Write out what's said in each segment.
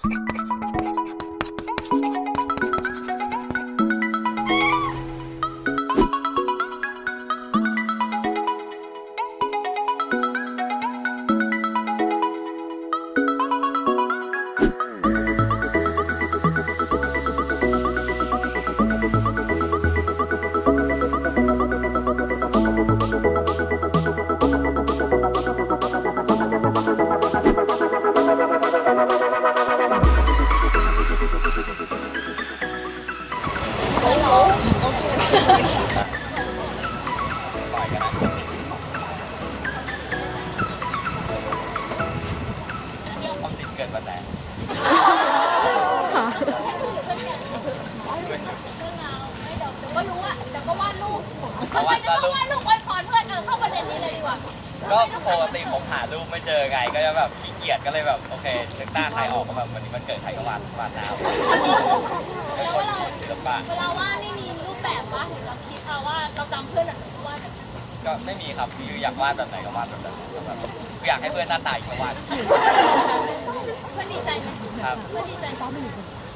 ป หน้าใครออกก็แบบวันนี้มันเกิดใครก็วาดวาดหน้าเป็นคนศิลปะเวลาวาดนี่มีรูปแบบว่าหรือเราคิดเอาว่าเราจำเพื่อนแบบไหนก็วาดแบบนั้นก็ไม่มีครับคืออยากวาดแบบไหนก็วาดแบบนั้นแบบคืออยากให้เพื่อนหน้าตาอีกก็วาดเพื่อนดีใจไหมครับเพื่อนดีใจไหม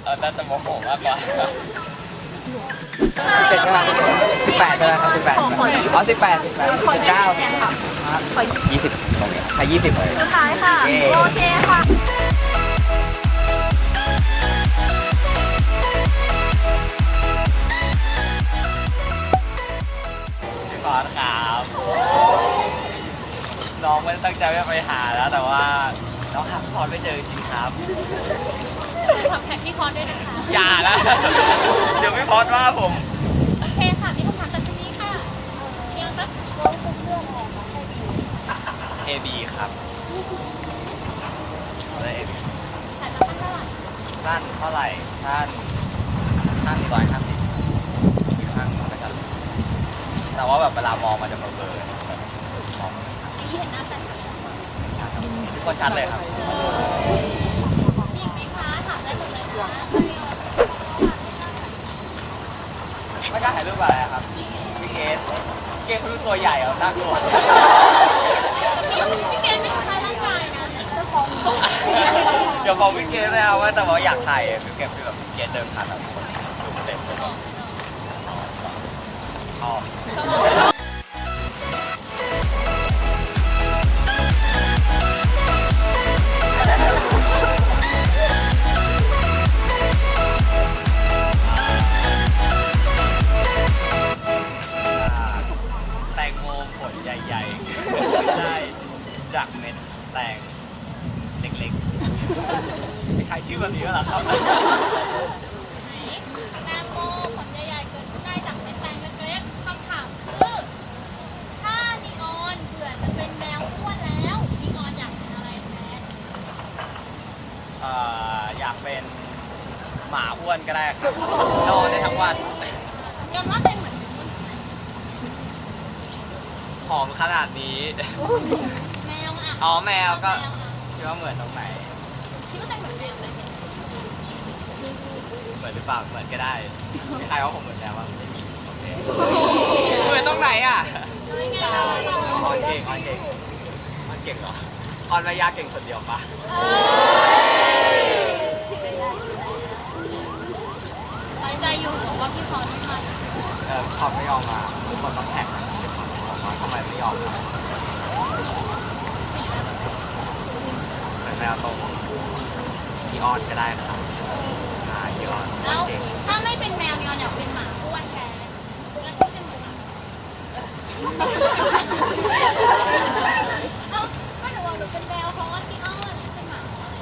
เออน่าจะโมโหมากกว่าเจ็ดใช่ไหมสิบแปดใช่ไหมครับสิบแปดอ๋อสิบแปดสิบแปดสิบเก้ายี่สิบตรงนี้ใครยี่สิบเลยสุดท้ายค่ะเย้โอเคค่ะ อนครับน้องไม่ได้ตั้งใจว่าไปหาแล้ว แต่ว่าน้องหาพี่ฟอนไม่เจอจริงๆครับ ขอบแท็กพี่คอนด้วยนะคะ อย่านะ เดี๋ยวพี่ฟอนว่าผม โอเคค่ะ มีคำถามจากทางนี้ค่ะเรียงครับ AB ครับแล้ว AB ถ่ายจากท่านเท่าไหร่ สั้นเท่าไหร่สั้นสั้นร้อยห้าสิบอีกข้างไม่ชัดแต่ว่าแบบ เวลามองมันจะเบลอๆมองอย่เห็นหน้าแต่ไม่ชัดครับทุกคนชัดเลยครับ มีไหมคะถามได้หมดเลยนะไม่กล้าถ่ายรูปอะไรครับพี่เกสเกสคือตัวใหญ่เหรอน่ากลัวพี่เกณฑ์ไม่ทำร้ายร่างกายนะจะฟ้องเดี๋ยวบอกพี่เกสเลยเอาว่าแต่ว่าอยากถ่ายพี่เกสคือแบบพี่เกสเดินผ่านแบบคนดูเต็มเลยชอบ ได้จากเม็ดแตงเล็กๆมีใครชื่อแบบนี้เหรอครับแตงโมผลใหญ่ๆเกิดขึ้นได้จากเม็ดแตงเล็กๆคำถามคือ ถ้านีออนเบื่อจะเป็นแมวอ้วนแล้วนีออนอยากเป็นอะไรแทนเอ่ออยากเป็นหมาอ้วนก็ได้ครับนอนได้ทั้งวัน ยอมรับเป็นเหมือนคน ผ อมขนาดนี้ แมวอะอ๋อแมวก็แมวอะคิดว่าเหมือนตรงไหนคิดว่าแต่งเหมือนแมวเลยเหมือนหรือเปล่าเหมือนก็ได้มีใครว่าผมเหมือนแล้วบ้างไม่มีโอเคเหมือนตรงไหนอะไม่ไงออนเก่งออนเก่งออนเก่งเหรอออนมายาเก่งคนเดียวปะไว้ใจอยู่บอกว่าพี่พรไม่มาเออพอไม่ยอมมาทุกคนต้องแท็กว่า ทำไมไม่ยอมมาเหมือนแมวโตรงพี่ออนก็ได้ครับใช่พี่ออนแล้วเก่งถ้าไม่เป็นแมวนีออนอยากเป็นหมาอ้วนแทนแล้วก็เป็นเหมือนหมาเอ้าก็หนูบอกหนูเป็นแมวเพราะว่าพี่อ้อนเป็นหมาเพราะอะไร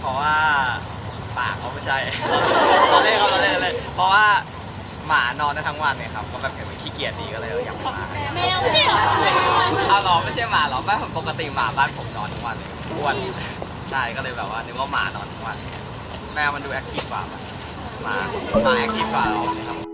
เพราะว่าปากเขาไม่ใช่เราเล่นเขาเราเล่นเล่นเพราะว่าหมานอนได้ทั้งวันเนี่ยครับก็แบบเห็นมัน ขี้เกียจดีก็เลยเอออยากเป็นหมาแมวไม่ใช่เหรอแมวอ้วนเอาหรอไม่ใช่หมาหรอบ้านผมปกติหมาบ้านผมนอนทุกวันเลยอ้วนใช่ก็เลยแบบว่านึกว่าหมานอนทุกวัน แมวมันดูแอคทีฟกว่าหมาหมาแอคทีฟกว่าเรา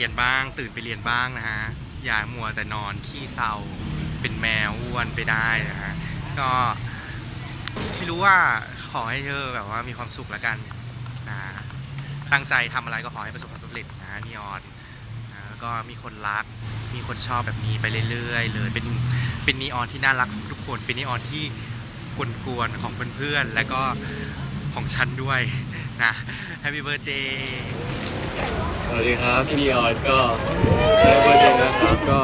รียนบ้าง ตื่นไปเรียนบ้างนะฮะอย่ามัวแต่นอนขี้เศร้าเป็นแมวอ้วนไปได้นะฮะก็ไม่รู้ว่าขอให้เธอแบบว่ามีความสุขแล้วกันนะตั้งใจทำอะไรก็ขอให้ประสบความสำเร็จนะนีออนนะแล้วก็มีคนรัก มีคนชอบแบบนี้ไปเรื่อยๆเลยเป็นเป็นนีออนที่น่ารักของทุกคน เป็นนีออนที่กวนๆของเพื่อนๆและก็ของฉันด้วยนะแฮปปี้เบิร์ดเดย์ สวัสดีครับพี่นีออนก็แฮปปี้เบิร์ดเดย์นะครับก็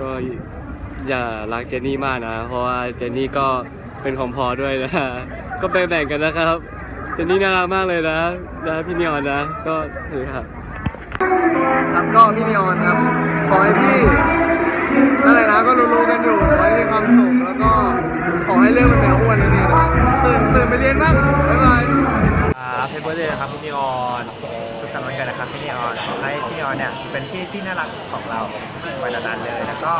ก็อย่ารักเจนนี่มากนะ เพราะว่าเจนนี่ก็เป็นของพอด้วยนะ ก็แบ่งๆกันนะครับ เจนนี่น่ารักมากเลยนะนะพี่นีออนนะ ก็ถือครับครับก็พี่นีออนครับ ขอให้พี่นั่นแหละนะก็รู้ๆกันอยู่ขอให้มีความสุขแล้วก็ขอให้เรื่องมันแมวอ้วนนั่นเองนะครับตื่นตื่นไปเรียนบ้างบ๊ายบายครับเฮปเบอร์เดย์นะครับพี่นิออน สุขสันต์วันเกิดนะครับพี่นิออนขอให้พี่นิออนเนี่ยเป็นพี่ที่น่ารักของเราไปนานๆเลยแล้วก็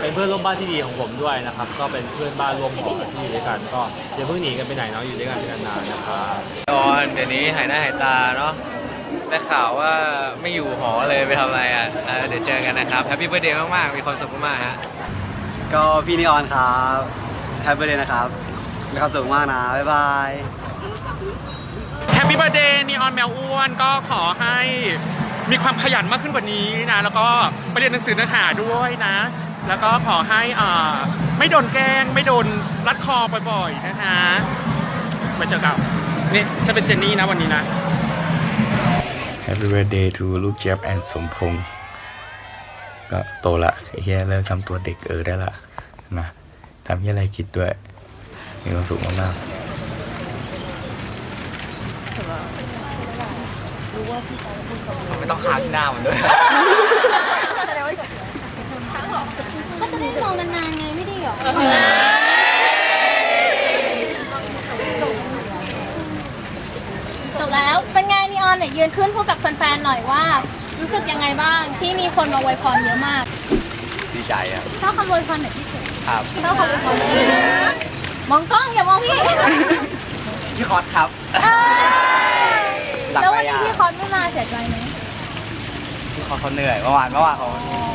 เป็นเพื่อนร่วมบ้านที่ดีของผมด้วยนะครับ ก็เป็นเพื่อนบ้านร่วมหอที่อยู่ด้วยกัน ก็อย่าเพิ่งหนีกันไปไหนเนาะอยู่ด้วยกันเป็นนานๆนะครับตอนเดี๋ยวนี้หายหน้าหายตาเนาะได้ข่าวว่าไม่อยู่หอเลยไปทำอะไรอะเออเดี๋ยวเจอกันนะครับแฮปปี้เบ t ร์ a เดย์มากๆมีความสุขมากๆฮะก็พี่นีออนครับแฮปปี้เลยนะครับมีความสุขมากนะบ๊ายบายแฮ ปี้เบิร์เดย์นีออนแมวอ้วนก็ขอให้มีความขยันมากขึ้นกว่านี้นะ แล้วก็ไปเรียนหนังสือเนื้อหาด้วยนะ แล้วก็ขอให้อ่าไม่โดนแกล้ง ไม่โดนรัดคอบ่อยๆนะคะไปเจอกับนี่จะเป็นเจนนี่นะวันนี้นะ Happy birthday to ลูกเจี๊ยบแอนสมพงศ์ก็โตละเฮียเลิกทำตัวเด็กเออได้ละนะทำเฮียอะไรคิดด้วยมีความสุขมากๆ ไม่ต้องคาที่หน้ามันด้วย ก็จะได้มองนานๆไงไม่ดีหรอ จบแล้วเป็นไงนีออนเนี่ยยืนขึ้นพูดกับแฟนๆหน่อยว่า รู้สึกยังไงบ้างที่มีคนมาอวยพรเยอะมากดีใจอะชอบคำอวยพรไหนที่สุดครับชอบคำอวยพรไหนมองกล้องอย่ามองพี่พี่คอสครับเอ้ยหลับแล้วไปวันนี้อะพี่คอนไม่มาเสียใจไหมพี่คอสเขาเหนื่อยเมื่อวานเมื่อวานเขา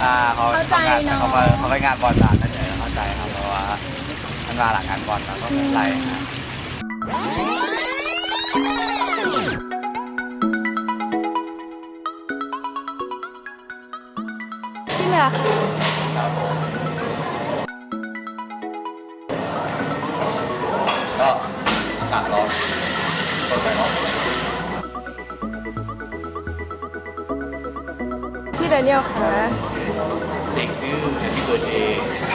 อ่าเขาเข้าใจทำงานเนอะ เขาไปเขาไปงานบอลด่านนั่นเองเข้าใจครับเพราะว่ามันมาหลังงานบอลนะก็ไม่เป็นไรครับ พี่เลือกก็อากาศร้อนคนไปร้อน ดเนียลคะเด็กดื้อ Happy birthday พู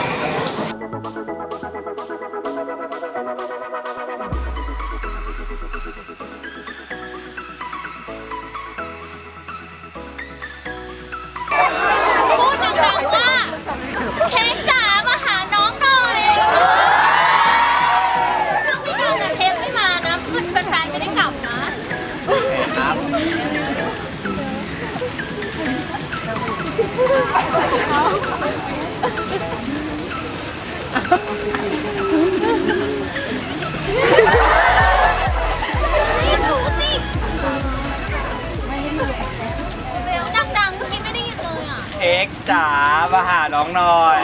จ๋ามาหาน้องหน่อย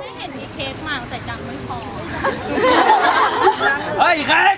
ไม่เห็นมีเค้กมาแต่ดังไม่พอ เฮ้ยเค้ก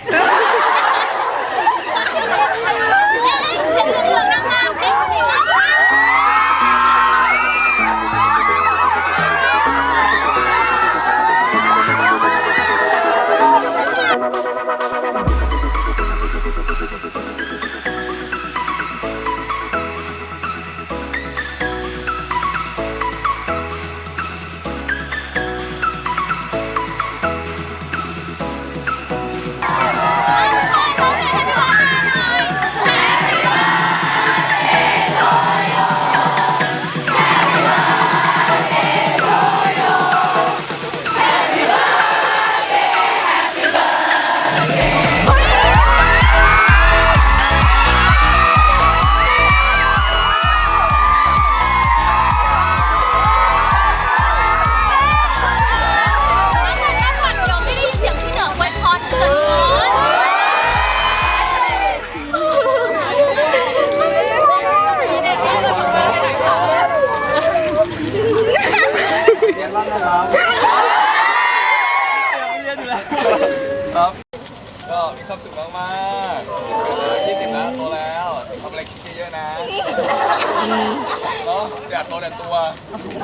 เนาะอย่าโตแต่ตัว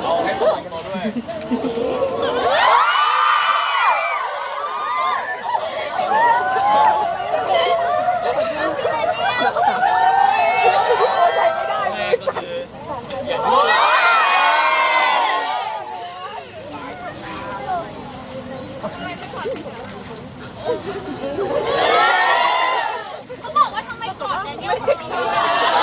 เอาให้ตัวโตด้วยเขาบอกว่าทำไมกอดแดเนียลคนนี้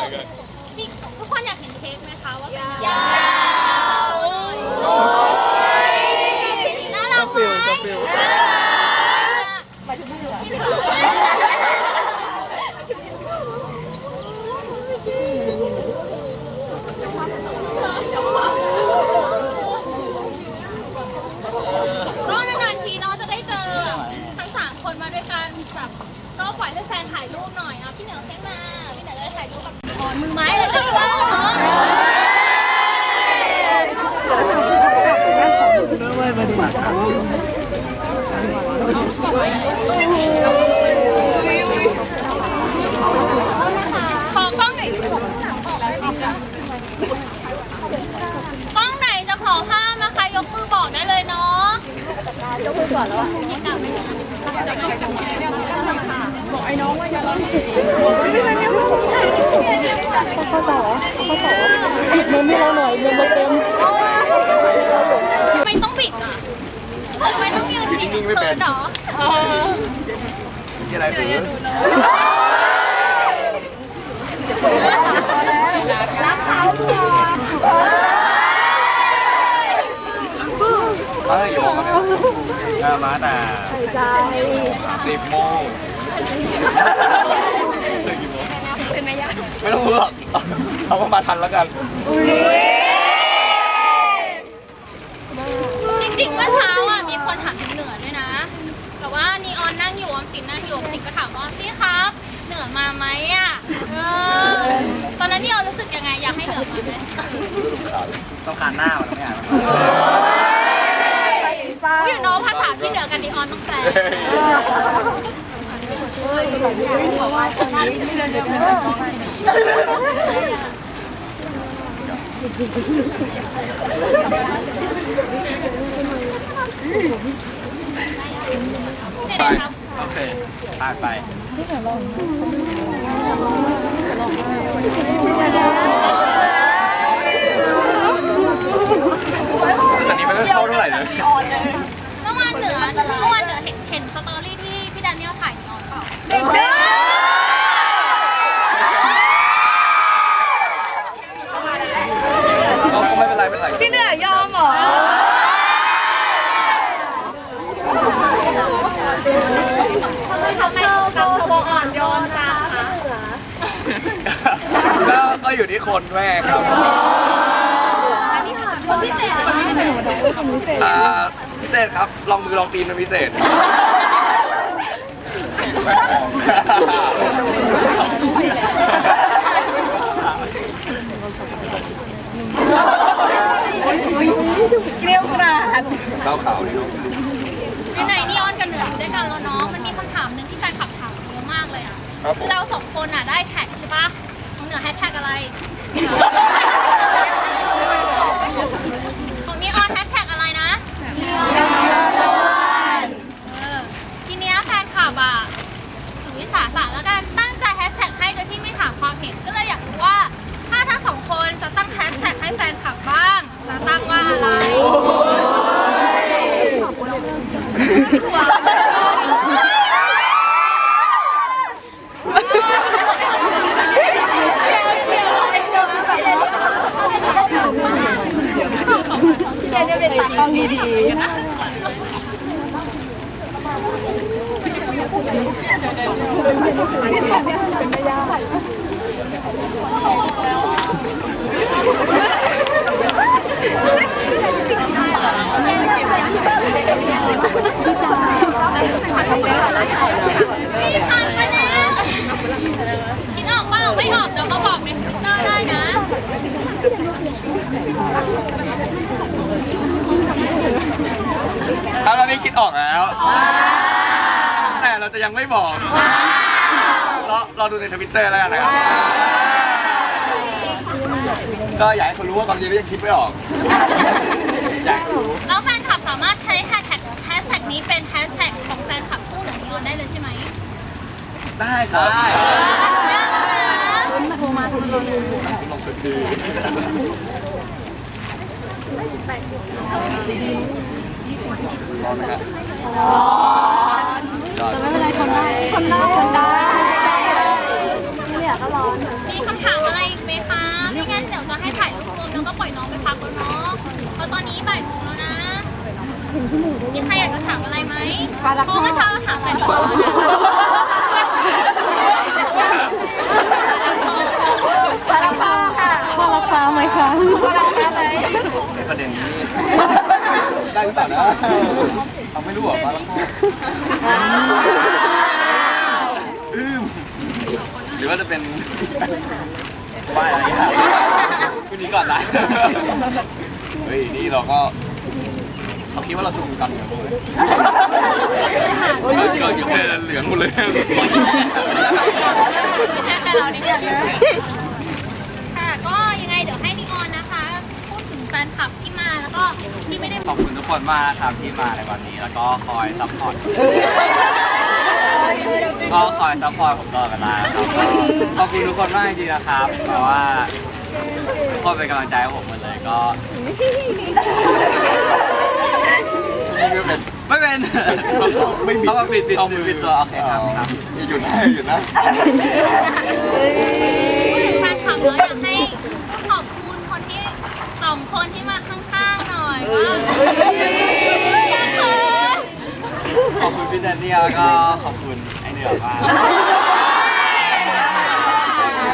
พี่ทุกคนอยากเห็นเค้กไหมคะว่าเป็นยังไงน่ารักไหม ก็นานๆทีเนาะจะได้เจอทั้งสามคนมาด้วยกันแบบก็ปล่อยให้แฟนถ่ายรูปหน่อยอะพี่เหนือเซ็งมาพี่เหนือจะได้ถ่ายรูปกับถอนมือไม้เลยก็ดีว่าเนาะ ขอกล้องหนอยกล้องไหนจะขอภาพนะคะ ยกมือบอกได้เลยเนาะบอกไอนแล้วอะยังกลับไม่ถึงบอกไอ้น้องว่อย่ารอทำไมต้องบิดอะ ทำไมต้องยืนบิดเขินเหรอมีอะไรถือรักเขาพอมาให้โยงกันเนี่ยมาแต่สิบโมงไม่ต้องรู้หรอกเขาก็มาทันแล้วกัน จริงๆเมื่อเช้าอะมีคนถามถึงเหนือด้วยนะ แต่ว่านีออน นั่งอยู่ออมสินนั่งอยู่ออมสินก็ถามว่าพี่ครับเหนือมาไหมอะเออตอนนั้นนีออนรู้สึกยังไงอยากให้เหนือมาไหมต้องการหน้ามันไม่อ่านอุ้ยน้องภาษาที่เหนือกันนีออนต้องแปลไป โอเคไปไปอันนี้มันก็เข้าเท่าไหร่เลย เมื่อวานเหนือเมื่อวานเหนือเห็นเห็นสตอรี่ที่พี่แดเนียลถ่ายนีออนเปล่า ก็ไม่เป็นไรไม่เป็นไร พี่เหนือยอมเหรอ ทำไมกับโบอ่อนโยนจังคะ ก็ก็อยู่ที่คนแม่ครับ อันนี้คือคนพิเศษคนพิเศษ อ่าพิเศษครับ ลองมือลองตีนเป็นพิเศษ เกลียวกราดเล่าข่าวนี่เนาะไหนๆนี่ออนกับเหนืออยู่ด้วยกันแล้วเนาะมันมีคำถามหนึ่งที่แฟนคลับถามเยอะมากเลยอะครับคือเราสองคนอะได้แท็กใช่ปะของเหนือแฮชแท็กอะไร ของนี่ออนแฮชแท็กอะไรนะเออทีเนี้ยแฟนคลับอะถือวิสาสะแล้วกันตั้งใจแฮชแท็กให้โดยที่ ไม่ถามความเห็นก็เลยอยากรู้ว่า ถ้าทั้งสองคนจะตั้งแฮชแท็กให้แฟนคลับบ้าง จะตั้งว่าอะไรเดี๋ยวเป็นตากล้องดีมีผ่า นไปแล้วคิดออกเปล่าไม่ออกเดี๋ยวมาบอกในทวิตเตอร์ได้นะ เอาตอนนี้คิดออกแล้ว แต่เราจะยังไม่บอกรอรอดูในทวิตเตอร์แล้วกันนะครับ ก็อยากให้คนรู้ว่าความจริงก็ยังคิดไม่ออกอยากรู้แล้วแฟนคลับสามารถใช้แฮชแท็กแฮชแท็กนี้เป็นแฮชแท็กของแฟนคลับคู่หนังนีออนได้เลยใช่ไหมได้ครับได้ลงพื้นที่รอไหมครับยอดคนได้คนได้นี่ ไปพักแล้วเนาะเพราะตอนนี้บ่ายโมงแล้วนะมีใครอยากจะถามอะไรไหมเพราะเมื่อเช้าเราถามแต่นีออนพาราคาค่ะพาราคาไหมคะพาราคาไหมในประเด็นนี้ได้หรือเปล่านะทำไม่รู้เหรอมาลังพ่ออืมหรือว่าจะเป็นป้ายอะไรอย่างเงี้ย คืนนี้ก่อนนะ เฮ้ย นี่เราก็เขาคิดว่าเราถูกกันเหลืองหมดเลยก็ยังเหลืองหมดเลยค่ะก็ยังไงเดี๋ยวให้นีออนนะคะ พูดถึงแฟนคลับที่มาแล้วก็ที่ไม่ได้ขอบคุณทุกคนมากนะครับที่มาในวันนี้แล้วก็คอยซัพพอร์ตก็คอยซัพพอร์ตผมตลอดเวลาครับก็ขอบคุณทุกคนมากจริงๆนะครับเพราะว่า ทุกคนเป็นกำลังใจให้ผมหมดเลยก็ ไม่เป็นไม่เป็นไม่บิดเขามาปิดปิดเอามือปิดตัวโอเคครับครับหยุดนะหยุดนะแฟนคลับเราอยากให้ขอบคุณคนที่สองคนที่มาข้างๆหน่อยว่าอย่าเขิน ขอบคุณพี่แดนนี่แล้วก็ขอบคุณไอเหนือมากไ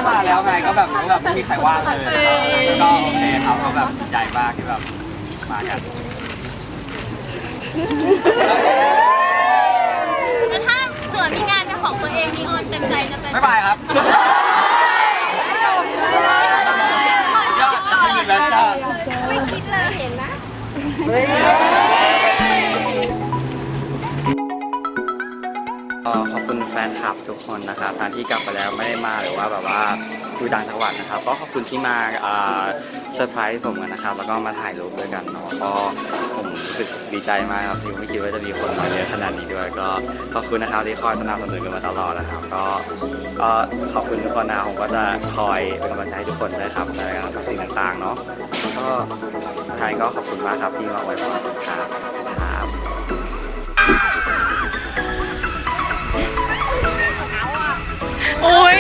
ม่มาแล้วไงก็แบบก็แบบไม่มีใครว่างเลยก็โอเคครับก็แบบดีใจมากที่แบบมากันแล้วถ้าเผื่อมีงานเป็นของตัวเองนีออนเต็มใจจะเป็นไม่ไปครับ ขอบคุณแฟนคลับทุกคนนะครับทานที่กลับไปแล้วไม่ได้มาหรือว่าแบบว่าอยู่ต่างจังหวัดนะครับ ก็ขอบคุณที่มาเซอร์ไพรส์ผมกันนะครับ แล้วก็มาถ่ายรูปด้วยกันเนาะก็ผมรู้สึกดีใจมากครับที่ไม่คิดว่าจะมีคนมาเยอะขนาดนี้ด้วย ก็ขอบคุณนะครับที่คอยสนับสนุนกันมาตลอดนะครับ ก็ก็ขอบคุณทุกคนนะผมก็จะคอยเป็นกำลังใจให้ทุกคนด้วยครับในการทำสิ่งต่างๆเนาะก็ท้ายก็ขอบคุณมากครับที่มาไว้พรครับครับ โอ้ย